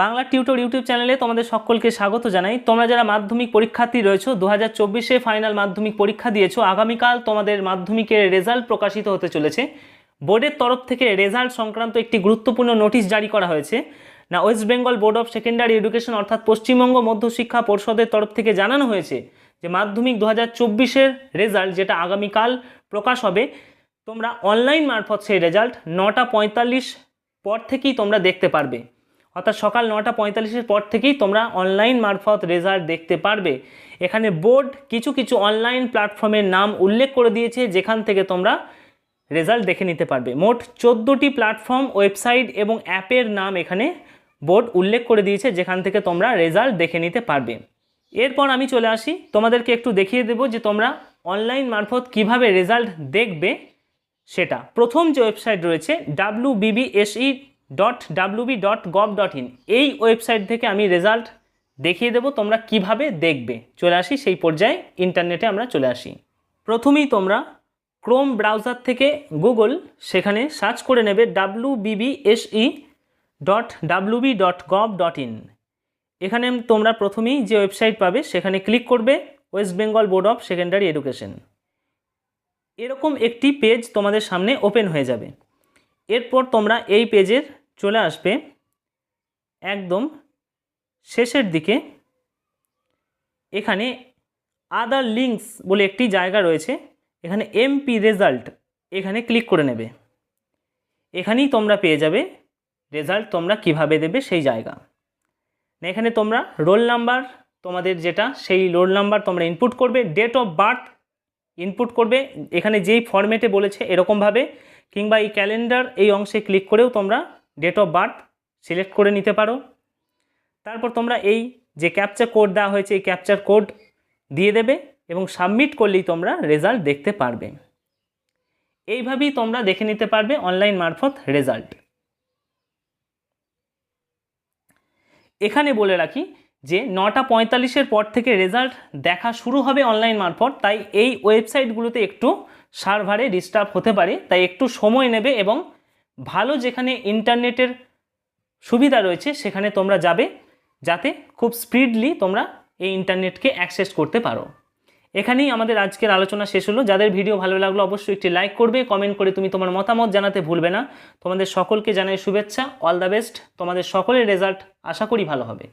Bangla tutor YouTube চ্যানেলে তোমাদের সকলকে স্বাগত জানাই। তোমরা যারা মাধ্যমিক পরীক্ষার্থী রয়েছো দু হাজার চব্বিশে ফাইনাল মাধ্যমিক পরীক্ষা দিয়েছ, আগামীকাল তোমাদের মাধ্যমিকের রেজাল্ট প্রকাশিত হতে চলেছে। বোর্ডের তরফ থেকে রেজাল্ট সংক্রান্ত একটি গুরুত্বপূর্ণ নোটিশ জারি করা হয়েছে। না, West Bengal Board of Secondary Education অর্থাৎ পশ্চিমবঙ্গ মধ্যশিক্ষা পর্ষদের তরফ থেকে জানানো হয়েছে যে মাধ্যমিক দু হাজার চব্বিশের রেজাল্ট যেটা আগামীকাল প্রকাশ হবে, তোমরা অনলাইন মারফত সেই রেজাল্ট নটা পঁয়তাল্লিশ পর থেকেই তোমরা দেখতে পারবে। অর্থাৎ সকাল নটা পঁয়তাল্লিশের পর থেকেই তোমরা অনলাইন মারফত রেজাল্ট দেখতে পারবে। এখানে বোর্ড কিছু কিছু অনলাইন প্ল্যাটফর্মের নাম উল্লেখ করে দিয়েছে, যেখান থেকে তোমরা রেজাল্ট দেখে নিতে পারবে। মোট চোদ্দোটি প্ল্যাটফর্ম ওয়েবসাইট এবং অ্যাপের নাম এখানে বোর্ড উল্লেখ করে দিয়েছে, যেখান থেকে তোমরা রেজাল্ট দেখে নিতে পারবে। এরপর আমি চলে আসি। তোমাদেরকে একটু দেখিয়ে দেবো যে তোমরা অনলাইন মারফত কীভাবে রেজাল্ট দেখবে সেটা। প্রথম যে ওয়েবসাইট রয়েছে W BBSE dot WB dot gov dot in এই ওয়েবসাইট থেকে আমি রেজাল্ট দেখিয়ে দেবো, তোমরা কীভাবে দেখবে। চলে আসি সেই পর্যায়ে ইন্টারনেটে আমরা চলে আসি। প্রথমেই তোমরা ক্রোম ব্রাউজার থেকে গুগল সেখানে সার্চ করে নেবে W BBSE dot WB dot gov dot in এখানে তোমরা প্রথমেই যে ওয়েবসাইট পাবে, সেখানে ক্লিক করবে West Bengal Board of Secondary Education এরকম একটি পেজ তোমাদের সামনে ওপেন হয়ে যাবে। এরপর তোমরা এই পেজের চলে আসবে। একদম শেষের দিকে। এখানে আদার লিঙ্কস বলে একটি জায়গা রয়েছে। এখানে এমপি রেজাল্ট এখানে ক্লিক করে নেবে। এখানেই তোমরা পেয়ে যাবে রেজাল্ট তোমরা কীভাবে দেবে সেই জায়গা। এখানে তোমরা রোল নাম্বার তোমাদের যেটা সেই রোল নাম্বার তোমরা ইনপুট করবে। ডেট অফ বার্থ ইনপুট করবে। এখানে যেই ফরম্যাটে বলেছে এরকমভাবে। কিংবা এই ক্যালেন্ডার এই অংশে ক্লিক করেও তোমরা ডেট অফ বার্থ সিলেক্ট করে নিতে পারো। তারপর তোমরা এই যে ক্যাপচার কোড দেওয়া হয়েছে, এই ক্যাপচার কোড দিয়ে দেবে এবং সাবমিট করলেই তোমরা রেজাল্ট দেখতে পারবে। এইভাবেই তোমরা দেখে নিতে পারবে অনলাইন মারফত রেজাল্ট এখানে বলে রাখি যে নটা পঁয়তাল্লিশের পর থেকে রেজাল্ট দেখা শুরু হবে অনলাইন মারফত, তাই এই ওয়েবসাইটগুলোতে একটু সার্ভারে ডিস্টার্ব হতে পারে, তাই একটু সময় নেবে এবং ভালো যেখানে ইন্টারনেটের সুবিধা রয়েছে সেখানে তোমরা যাবে, যাতে খুব স্পিডলি তোমরা এই ইন্টারনেটকে অ্যাক্সেস করতে পারো। এখানেই আমাদের আজকের আলোচনা শেষ হলো। যাদের ভিডিও ভালো লাগল অবশ্যই একটি লাইক করবে কমেন্ট করে তুমি তোমার মতামত জানাতে ভুলবে না। তোমাদের সকলকে জানাই শুভেচ্ছা অল দ্য বেস্ট তোমাদের সকলের রেজাল্ট আশা করি ভালো হবে।